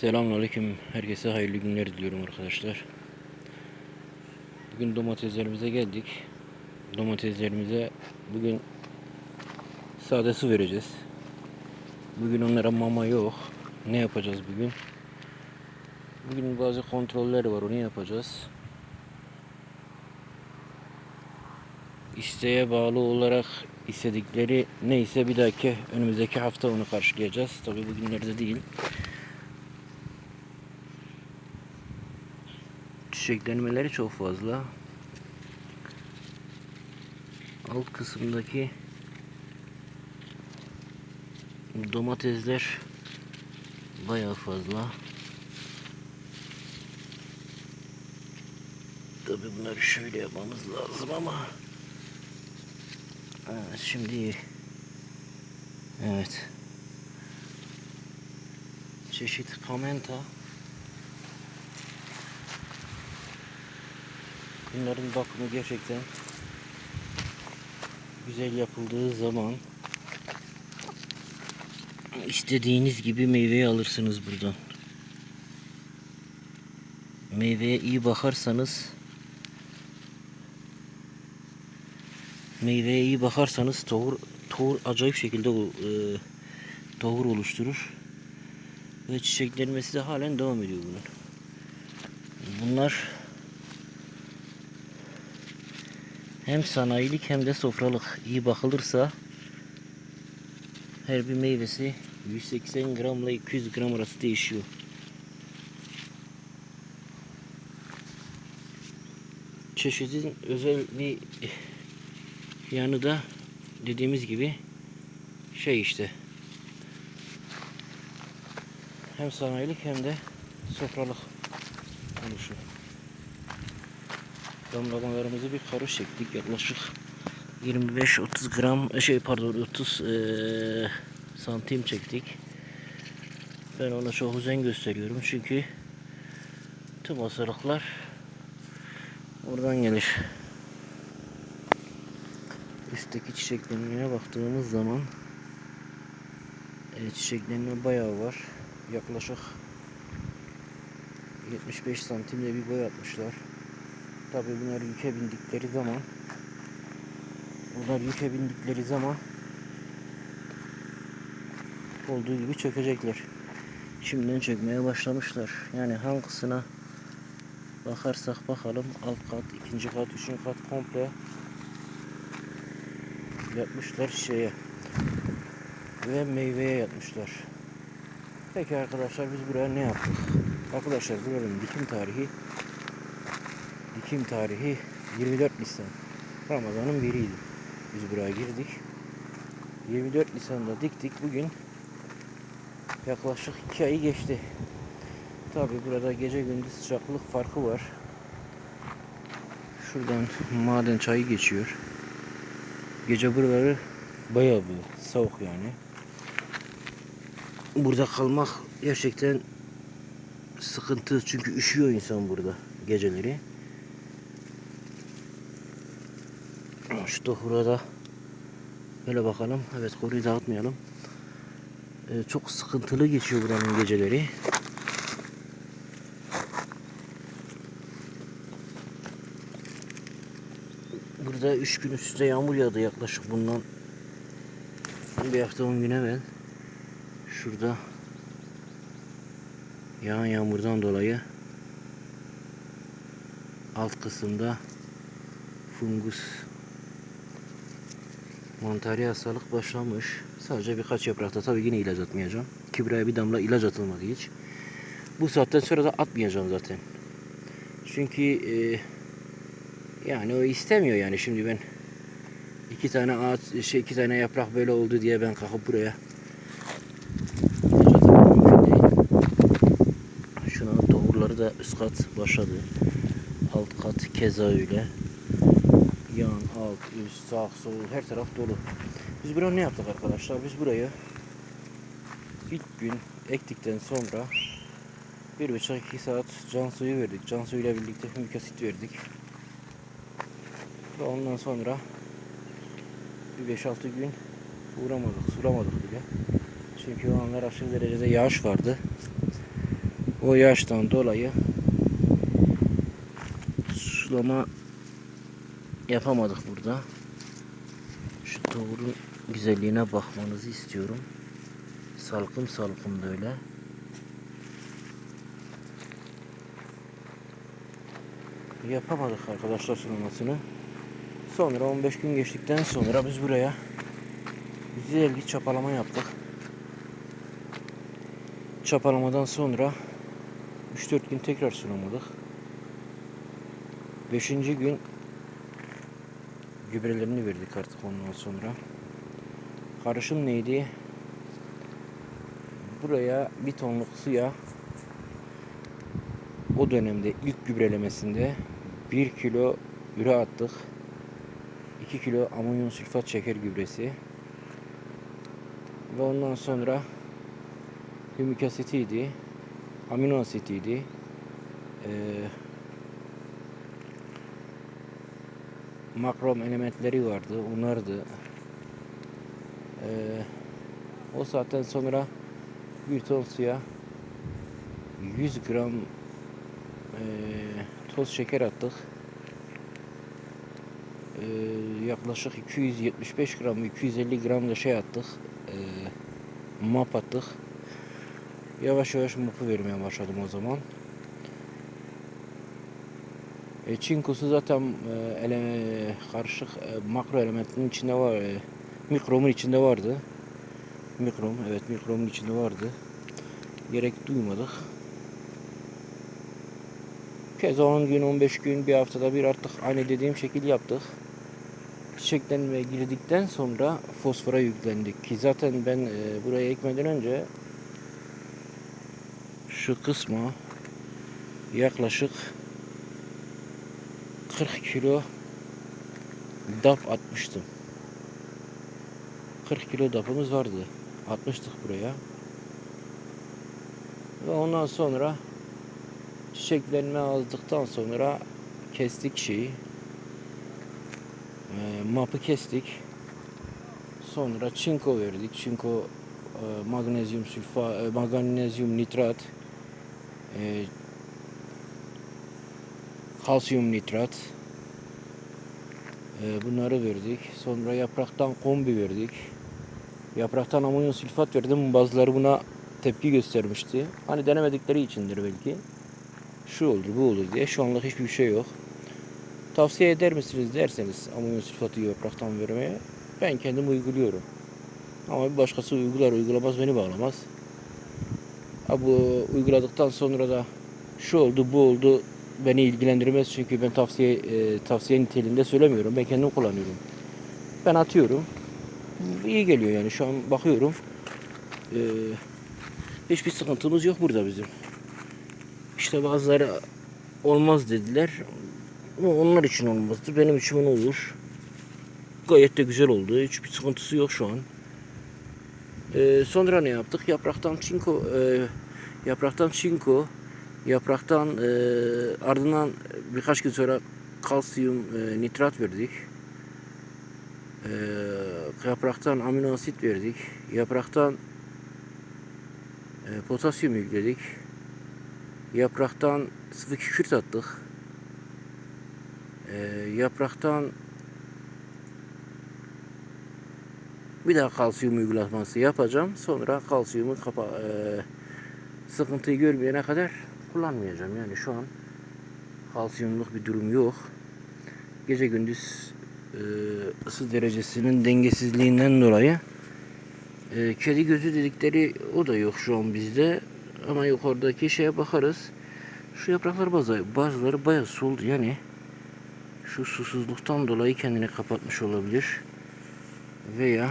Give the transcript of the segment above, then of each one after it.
Selamünaleyküm. Herkese hayırlı günler diliyorum arkadaşlar. Bugün domateslerimize geldik. Domateslerimize bugün sade su vereceğiz. Bugün onlara mama yok. Ne yapacağız bugün? Bugün bazı kontroller var. Onu yapacağız. İsteğe bağlı olarak istedikleri neyse bir dahaki önümüzdeki hafta onu karşılayacağız. Tabii bugünlerde değil. Çiçeklenmeleri çok fazla. Alt kısımdaki domatesler bayağı fazla. Tabi bunları şöyle yapmamız lazım ama Evet şimdi. Evet. Çeşit kamenta Bunların bakımı gerçekten güzel yapıldığı zaman istediğiniz gibi meyveyi alırsınız buradan. Meyveye iyi bakarsanız meyveye iyi bakarsanız tohur tohur acayip şekilde e, tohur oluşturur. Ve çiçeklenmesi de halen devam ediyor bunun. Bunlar hem sanayilik hem de sofralık iyi bakılırsa her bir meyvesi 180 gram ile 200 gram arası değişiyor. Çeşidin özel bir yanı da dediğimiz gibi şey işte hem sanayilik hem de sofralık oluşuyor. Damlamalarımızı bir karış çektik. Yaklaşık 25-30 gram şey pardon 30 eee, santim çektik. Ben ona çok özen gösteriyorum çünkü tüm hastalıklar oradan gelir. Üstteki çiçeklenmeye baktığımız zaman evet, çiçeklenme bayağı var. Yaklaşık 75 santimde bir boy atmışlar. Tabi bunlar yüke bindikleri zaman bunlar yüke bindikleri zaman olduğu gibi çökecekler. Şimdiden çökmeye başlamışlar. Yani hangisine bakarsak bakalım alt kat, ikinci kat, üçüncü kat komple yapmışlar şeye ve meyveye yapmışlar. Peki arkadaşlar biz buraya ne yaptık? Arkadaşlar buranın dikim tarihi dikim tarihi 24 Nisan. Ramazan'ın biriydi. Biz buraya girdik. 24 Nisan'da diktik. Bugün yaklaşık 2 ayı geçti. Tabi burada gece gündüz sıcaklık farkı var. Şuradan maden çayı geçiyor. Gece buraları bayağı bir soğuk yani. Burada kalmak gerçekten sıkıntı çünkü üşüyor insan burada geceleri. Şu da böyle bakalım. Evet konuyu dağıtmayalım. Ee, çok sıkıntılı geçiyor buranın geceleri. Burada 3 gün üst üste yağmur yağdı yaklaşık bundan bir hafta 10 gün evvel. Şurada yağan yağmurdan dolayı alt kısımda fungus Mantari hastalık başlamış. Sadece birkaç yaprakta tabii yine ilaç atmayacağım. Kibraya bir damla ilaç atılmadı hiç. Bu saatten sonra da atmayacağım zaten. Çünkü e, yani o istemiyor yani şimdi ben iki tane ağaç şey iki tane yaprak böyle oldu diye ben kalkıp buraya. Şunun tohumları da üst kat başladı. Alt kat keza öyle yan, alt, üst, sağ, sol her taraf dolu. Biz buraya ne yaptık arkadaşlar? Biz burayı ilk gün ektikten sonra bir buçuk iki saat can suyu verdik. Can suyuyla birlikte hümik asit verdik. Ve ondan sonra bir 5-6 gün uğramadık, sulamadık bile. Çünkü o anlar aşırı derecede yağış vardı. O yaştan dolayı sulama yapamadık burada. Şu tavuğun güzelliğine bakmanızı istiyorum. Salkım salkım böyle. Yapamadık arkadaşlar sulamasını. Sonra 15 gün geçtikten sonra biz buraya güzel bir çapalama yaptık. Çapalamadan sonra 3-4 gün tekrar sulamadık. 5. gün gübrelerini verdik artık ondan sonra. Karışım neydi? Buraya bir tonluk suya o dönemde ilk gübrelemesinde 1 kilo üre attık. 2 kilo amonyum sülfat şeker gübresi. Ve ondan sonra hümik asitiydi, amino asitiydi, ee, makrom elementleri vardı, onlardı. Ee, o saatten sonra bir ton suya 100 gram ee, toz şeker attık. Ee, yaklaşık 275 gram 250 gram da şey attık. Ee, map attık. Yavaş yavaş mapı vermeye başladım o zaman. E, çinkosu zaten e, ele, karışık e, makro elementinin içinde var. E, mikromun içinde vardı. Mikrom, evet mikromun içinde vardı. Gerek duymadık. Keza 10 gün, 15 gün, bir haftada bir artık aynı dediğim şekilde yaptık. Çiçeklenmeye girdikten sonra fosfora yüklendik. Ki zaten ben e, buraya ekmeden önce şu kısma yaklaşık 40 kilo dap atmıştım. 40 kilo dapımız vardı. Atmıştık buraya. Ve ondan sonra çiçeklenme azdıktan sonra kestik şeyi. E, mapı kestik. Sonra çinko verdik. Çinko e, magnezyum sülfa, e, magnezyum nitrat, e, kalsiyum nitrat. E, bunları verdik. Sonra yapraktan kombi verdik. Yapraktan amonyum sülfat verdim. Bazıları buna tepki göstermişti. Hani denemedikleri içindir belki. Şu olur bu olur diye. Şu anlık hiçbir şey yok. Tavsiye eder misiniz derseniz amonyum sülfatı yapraktan vermeye ben kendim uyguluyorum. Ama bir başkası uygular uygulamaz beni bağlamaz. Ha bu uyguladıktan sonra da şu oldu bu oldu beni ilgilendirmez çünkü ben tavsiye e, tavsiye niteliğinde söylemiyorum. Ben kendim kullanıyorum. Ben atıyorum. İyi geliyor yani şu an bakıyorum. E, hiçbir sıkıntımız yok burada bizim. İşte bazıları olmaz dediler. Ama onlar için olmazdı. Benim için olur. Gayet de güzel oldu. Hiçbir sıkıntısı yok şu an. Ee, sonra ne yaptık? Yapraktan çinko, e, yapraktan çinko, yapraktan e, ardından birkaç gün sonra kalsiyum e, nitrat verdik. E, yapraktan amino asit verdik. Yapraktan e, potasyum yükledik. Yapraktan sıvı kükürt attık. E, yapraktan bir daha kalsiyum uygulaması yapacağım. Sonra kalsiyumu kapa e, sıkıntıyı görmeyene kadar kullanmayacağım. Yani şu an kalsiyumluk bir durum yok. Gece gündüz e, ısı derecesinin dengesizliğinden dolayı e, kedi gözü dedikleri o da yok şu an bizde. Ama yukarıdaki şeye bakarız. Şu yapraklar bazı, bazıları bayağı soldu yani. Şu susuzluktan dolayı kendini kapatmış olabilir. Veya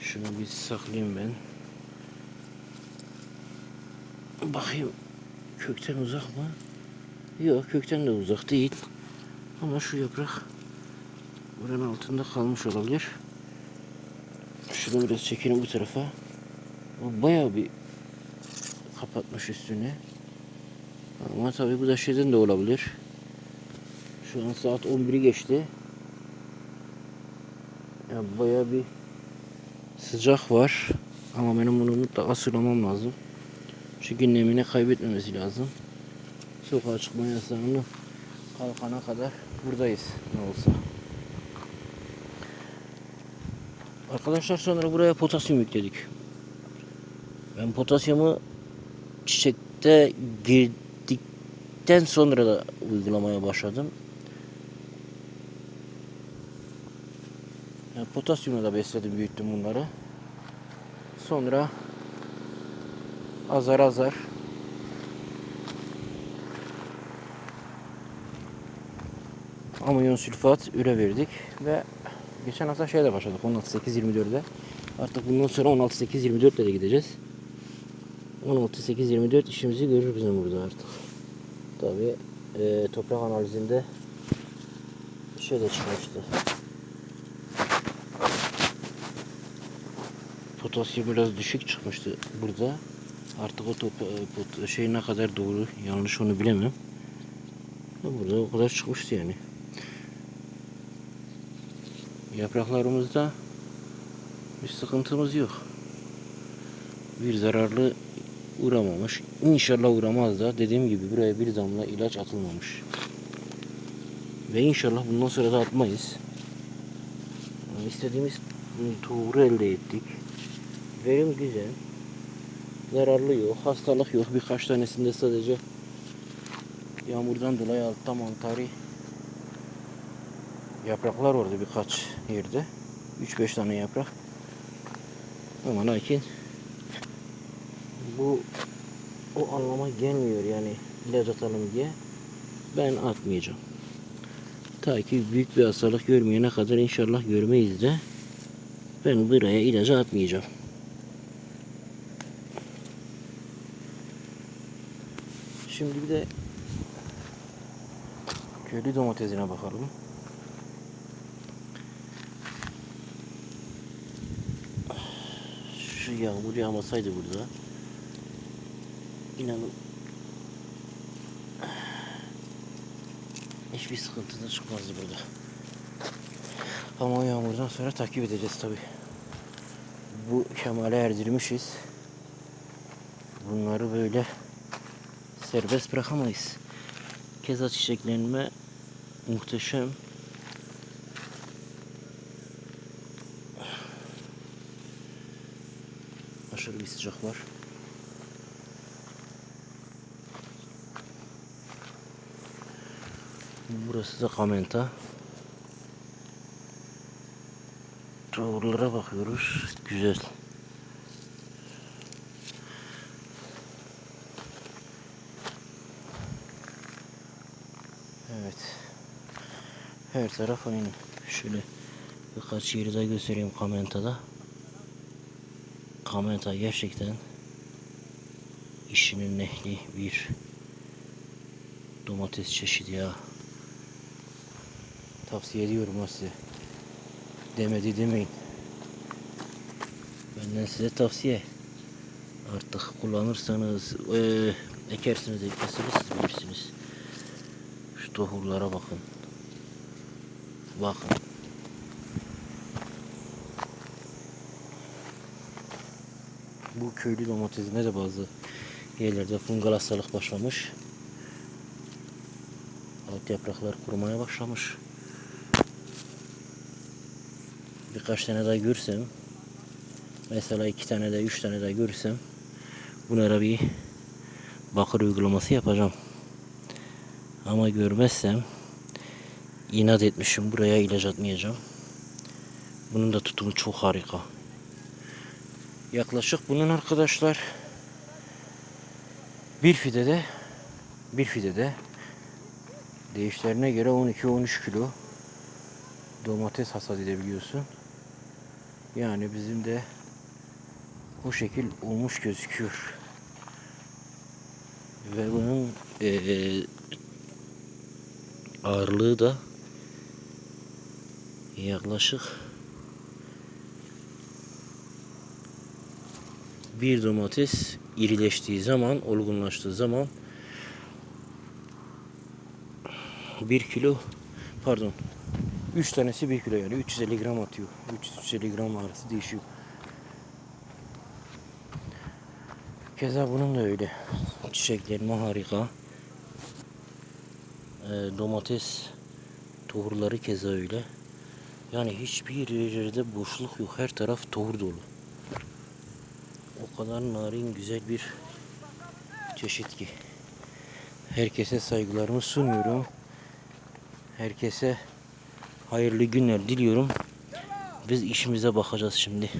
şunu bir saklayayım ben. Bakayım kökten uzak mı? Yok kökten de uzak değil. Ama şu yaprak buranın altında kalmış olabilir. Şunu biraz çekelim bu tarafa. O bayağı bir kapatmış üstüne. Ama tabii bu da şeyden de olabilir. Şu an saat 11'i geçti. Ya bayağı bir sıcak var. Ama benim bunu mutlaka sulamam lazım. Çünkü nemini kaybetmemesi lazım. Sokağa çıkma yasağını kalkana kadar buradayız ne olsa. Arkadaşlar sonra buraya potasyum yükledik. Ben potasyumu çiçekte girdikten sonra da uygulamaya başladım. Yani potasyumla da besledim, büyüttüm bunları. Sonra azar azar amonyum sülfat üre verdik ve geçen hafta şeyle başladık 16-8-24'de. Artık bundan sonra 16-8-24'le de gideceğiz. 16-8-24 işimizi görür bizim burada artık. Tabi toprak analizinde şey de çıkmıştı. Potasyum biraz düşük çıkmıştı burada. Artık o top, e, pot- şey ne kadar doğru yanlış onu bilemem. Burada o kadar çıkmıştı yani. Yapraklarımızda bir sıkıntımız yok. Bir zararlı uğramamış. İnşallah uğramaz da dediğim gibi buraya bir damla ilaç atılmamış. Ve inşallah bundan sonra da atmayız. Yani istediğimiz tuğru elde ettik. Verim güzel. Zararlı yok, hastalık yok. Birkaç tanesinde sadece yağmurdan dolayı altta mantari yapraklar vardı birkaç yerde. 3-5 tane yaprak. Ama lakin bu o anlama gelmiyor yani ilaç atalım diye ben atmayacağım. Ta ki büyük bir hastalık görmeyene kadar inşallah görmeyiz de ben buraya ilacı atmayacağım. Şimdi bir de köylü domatesine bakalım. Şu yağmur yağmasaydı burada inanın hiçbir sıkıntı da çıkmazdı burada. Ama o yağmurdan sonra takip edeceğiz tabi. Bu kemale erdirmişiz. Bunları böyle serbest bırakamayız. Keza çiçeklenme muhteşem. Aşırı bir sıcak var. Burası da kamenta. Tavırlara bakıyoruz. Güzel. Evet. Her taraf aynı. Şöyle birkaç yeri daha göstereyim Kamenta'da. Kamenta gerçekten işinin ehli bir domates çeşidi ya. Tavsiye ediyorum size. Demedi demeyin. Benden size tavsiye. Artık kullanırsanız, eee, ekersiniz, ekmezsiniz siz bilirsiniz. Şu tohumlara bakın. Bakın. Bu köylü domatesine de bazı yerlerde fungal hastalık başlamış. Alt yapraklar kurumaya başlamış. Birkaç tane daha görsem, mesela iki tane de üç tane daha görsem, bunlara bir bakır uygulaması yapacağım. Ama görmezsem inat etmişim buraya ilaç atmayacağım. Bunun da tutumu çok harika. Yaklaşık bunun arkadaşlar bir fidede bir fidede değişlerine göre 12-13 kilo domates hasat edebiliyorsun. Yani bizim de o şekil olmuş gözüküyor. Ve bunun eee ağırlığı da yaklaşık bir domates irileştiği zaman, olgunlaştığı zaman bir kilo pardon 3 tanesi 1 kilo yani 350 gram atıyor. 350 gram arası değişiyor. Keza bunun da öyle. Çiçeklenme harika. Ee, domates tohurları keza öyle. Yani hiçbir yerde boşluk yok. Her taraf tohur dolu. O kadar narin güzel bir çeşit ki. Herkese saygılarımı sunuyorum. Herkese hayırlı günler diliyorum. Biz işimize bakacağız şimdi.